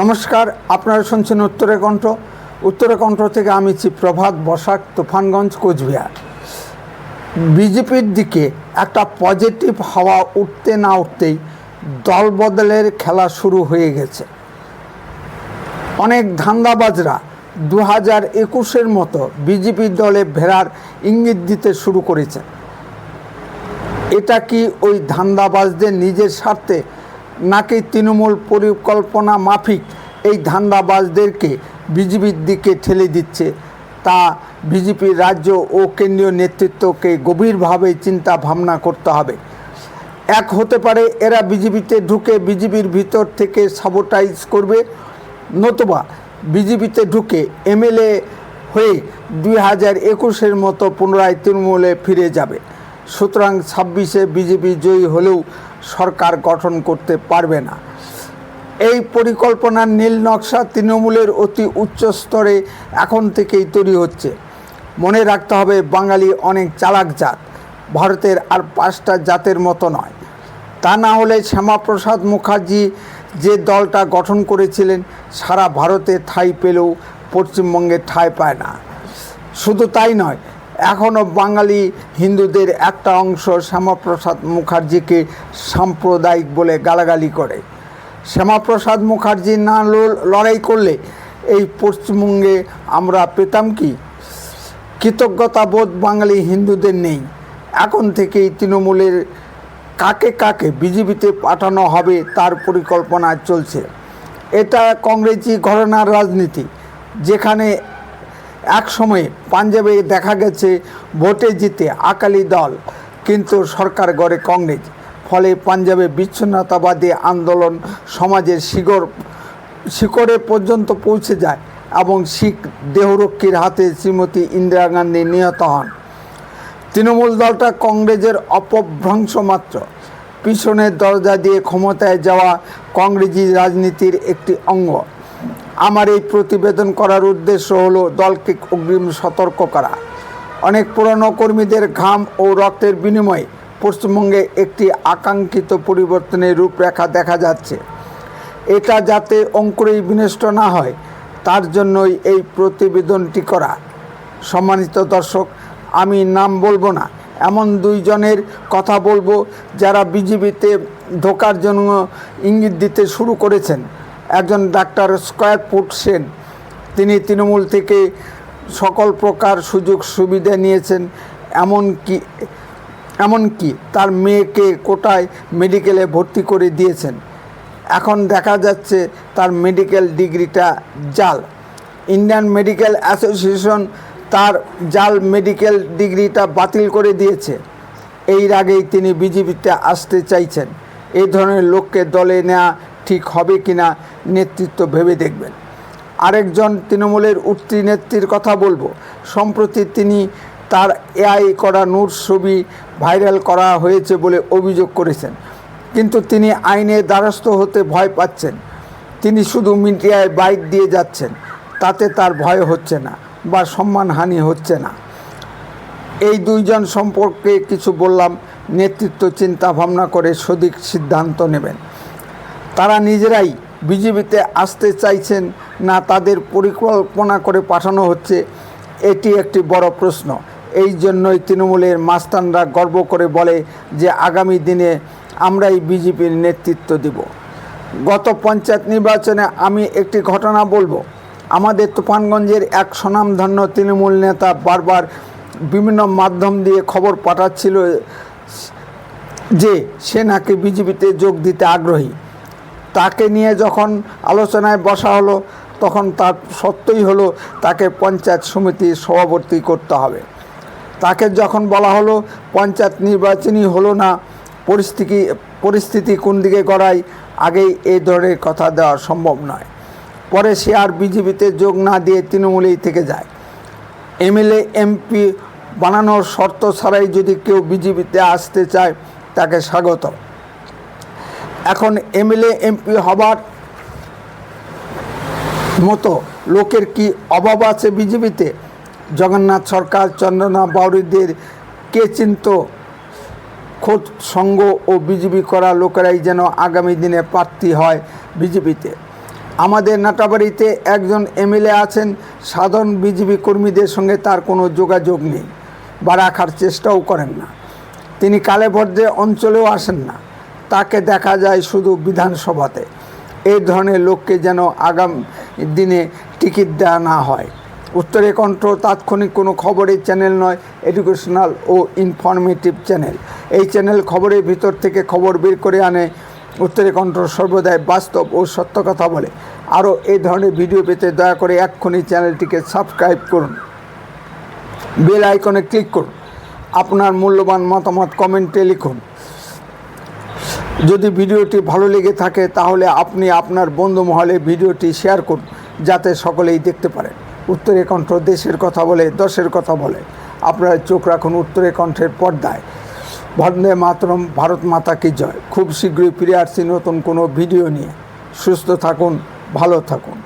নমস্কার, আপনারা শুনছেন উত্তরে কণ্ঠ। উত্তরে কণ্ঠ থেকে আমি প্রভাত বসাক, তুফানগঞ্জ, কোচবিহার। বিজেপির দিকে একটা পজিটিভ হাওয়া উঠতে না উঠতেই দল বদলের খেলা শুরু হয়ে গেছে। অনেক ধান্দাবাজরা দু হাজার একুশের মতো বিজেপি দলে ভেড়ার ইঙ্গিত দিতে শুরু করেছে এটা কি ওই ধান্দাবাজদের নিজের স্বার্থে নাকি তৃণমূল পরিকল্পনা মাফিক এই ধান্দাবাজদেরকে বিজেপির দিকে ঠেলে দিচ্ছে? তা বিজেপির রাজ্য ও কেন্দ্রীয় নেতৃত্বকে গভীরভাবে চিন্তা ভাবনা করতে হবে। এক হতে পারে এরা বিজেপিতে ঢুকে বিজেপির ভিতর থেকে সাবোটাইজ করবে, নতুবা বিজেপিতে ঢুকে এমএলএ হয়ে দুই হাজার একুশের মতো পুনরায় তৃণমূলে ফিরে যাবে। সুতরাং ছাব্বিশে বিজেপি জয়ী হলেও সরকার গঠন করতে পারবে না। এই পরিকল্পনার নীল নকশা তৃণমূলের অতি উচ্চ স্তরে এখন থেকেই তৈরি হচ্ছে। মনে রাখতে হবে, বাঙালি অনেক চালাক জাত। ভারতের আর পাঁচটা জাতের মতো নয়। তা না হলে শ্যামাপ্রসাদ মুখার্জি যে দলটা গঠন করেছিলেন, সারা ভারতে ঠাঁই পেলেও পশ্চিমবঙ্গে ঠাঁই পায় না। শুধু তাই নয় এখনও বাঙালি হিন্দুদের একটা অংশ শ্যামাপ্রসাদ মুখার্জিকে সাম্প্রদায়িক বলে গালাগালি করে। শ্যামাপ্রসাদ মুখার্জি না লড়াই করলে এই পশ্চিমবঙ্গে আমরা পেতাম কি? কৃতজ্ঞতাবোধ বাঙালি হিন্দুদের নেই। এখন থেকেই তৃণমূলের কাকে কাকে বিজেপিতে পাঠানো হবে তার পরিকল্পনা চলছে। এটা কংগ্রেসি ঘটনার রাজনীতি। যেখানে এক সময়ে পাঞ্জাবে দেখা গেছে ভোটে জিতে আকালি দল, কিন্তু সরকার গড়ে কংগ্রেস। ফলে পাঞ্জাবে বিচ্ছিন্নতাবাদী আন্দোলন সমাজের শিকড় শিকড়ে পর্যন্ত পৌঁছে যায় এবং শিখ দেহরক্ষীর হাতে শ্রীমতী ইন্দিরা গান্ধী নিহত হন। তৃণমূল দলটা কংগ্রেসের অপভ্রংশ মাত্র। পিছনের দরজা দিয়ে ক্ষমতায় যাওয়া কংগ্রেসি রাজনীতির একটি অঙ্গ। আমার এই প্রতিবেদন করার উদ্দেশ্য হলো দলকে অগ্রিম সতর্ক করা। অনেক পুরনো কর্মীদের ঘাম ও রক্তের বিনিময়ে পশ্চিমবঙ্গে একটি আকাঙ্ক্ষিত পরিবর্তনের রূপরেখা দেখা যাচ্ছে। এটা যাতে অঙ্কুরেই বিনষ্ট না হয়, তার জন্যই এই প্রতিবেদনটি করা। সম্মানিত দর্শক, আমি নাম বলব না, এমন দুইজনের কথা বলব যারা বিজেপিতে ঢোকার জন্য ইঙ্গিত দিতে শুরু করেছেন। একজন ডাক্তার স্কোয়ার ফুট সেন। তিনি তৃণমূল থেকে সকল প্রকার সুযোগ সুবিধা নিয়েছেন এমনকি এমনকি তার মেয়েকে কোটায় মেডিকেলে ভর্তি করে দিয়েছেন। এখন দেখা যাচ্ছে তার মেডিকেল ডিগ্রিটা জাল। ইন্ডিয়ান মেডিকেল অ্যাসোসিয়েশন তার জাল মেডিকেল ডিগ্রিটা বাতিল করে দিয়েছে। এর আগেই তিনি বিজেপিতে আসতে চাইছেন। এই ধরনের লোককে দলে নেওয়া ঠিক হবে কিনা নেতৃত্ব ভেবে দেখবেন। আরেকজন তৃণমূলের উঠতি নেত্রীর কথা বলব। সম্প্রতি তিনি তার এআই করা নূর ছবি ভাইরাল করা হয়েছে বলে অভিযোগ করেছেন। কিন্তু তিনি আইনের দ্বারস্থ হতে ভয় পাচ্ছেন। তিনি শুধু মিডিয়ায় বাইক দিয়ে যাচ্ছেন, তাতে তার ভয় হচ্ছে না বা সম্মানহানি হচ্ছে না। এই দুইজন সম্পর্কে কিছু বললাম, নেতৃত্ব চিন্তা ভাবনা করে সঠিক সিদ্ধান্ত নেবেন। তারা নিজেরাই বিজেপিতে আসতে চাইছেন না তাদের পরিকল্পনা করে পাঠানো হচ্ছে, এটি একটি বড় প্রশ্ন। এই জন্যই তৃণমূলের মাস্তানরা গর্ব করে বলে যে আগামী দিনে আমরাই বিজেপির নেতৃত্ব দিব। গত পঞ্চায়েত নির্বাচনে আমি একটি ঘটনা বলব। আমাদের তুফানগঞ্জের এক স্বনামধন্য তৃণমূল নেতা বারবার বিভিন্ন মাধ্যম দিয়ে খবর পাঠাচ্ছিল যে সে নাকি বিজেপিতে যোগ দিতে আগ্রহী। তাকে নিয়ে যখন আলোচনায় বসা হলো, তখন তার সত্যই হলো তাকে পঞ্চায়েত সমিতির সভাপতি করতে হবে। তাকে যখন বলা হলো, পঞ্চায়েত নির্বাচনই হলো না, পরিস্থিতি পরিস্থিতি কোন দিকে গড়ায় আগেই এই ধরনের কথা দেওয়া সম্ভব নয়। পরে সে আর বিজেপিতে যোগ না দিয়ে তৃণমূলেই থেকে যায়। এমএলএ, এমপি বানানোর শর্ত ছাড়াই যদি কেউ বিজেপিতে আসতে চায়, তাকে স্বাগত এখন এমএলএ, এমপি হবার মতো লোকের কি অভাব আছে বিজেপিতে? জগন্নাথ সরকার চন্দ্রনা বাউরিদের কে চিন্ত? খোদ সঙ্গ ও বিজেপি করা লোকেরাই যেন আগামী দিনে প্রার্থী হয় বিজেপিতে। আমাদের নাটাবাড়িতে একজন এমএলএ আছেন, সাধারণ বিজেপি কর্মীদের সঙ্গে তার কোনো যোগাযোগ নেই। বা রাখার চেষ্টাও করেন না। তিনি কালেভদ্রে অঞ্চলেও আসেন না। তাকে দেখা যায় শুধু বিধানসভাতে। এই ধরনের লোককে যেন আগাম দিনে টিকিট দেওয়া না হয়। উত্তরে কণ্ঠ তাৎক্ষণিক কোনো খবরের চ্যানেল নয়, এডুকেশনাল ও ইনফরমেটিভ চ্যানেল। এই চ্যানেল খবরের ভিতর থেকে খবর বের করে আনে, উত্তরে কণ্ঠ সর্বদাই বাস্তব ও সত্য কথা বলে। আরও এই ধরনের ভিডিও পেতে দয়া করে এক্ষুনি চ্যানেলটিকে সাবস্ক্রাইব করুন। বেল আইকনে ক্লিক করুন। আপনার মূল্যবান মতামত কমেন্টে লিখুন। যদি ভিডিওটি ভালো লেগে থাকে, তাহলে আপনি আপনার বন্ধু মহলে ভিডিওটি শেয়ার করুন, যাতে সকলেই দেখতে পারে। উত্তরে কণ্ঠ দেশের কথা বলে, দশের কথা বলে। আপনার চোখ রাখুন উত্তরে কণ্ঠের পর্দায়। বন্দে মাতরম, ভারত মাতা কি জয়। খুব শীঘ্রই ফিরে আসছি নতুন কোনো ভিডিও নিয়ে। সুস্থ থাকুন, ভালো থাকুন।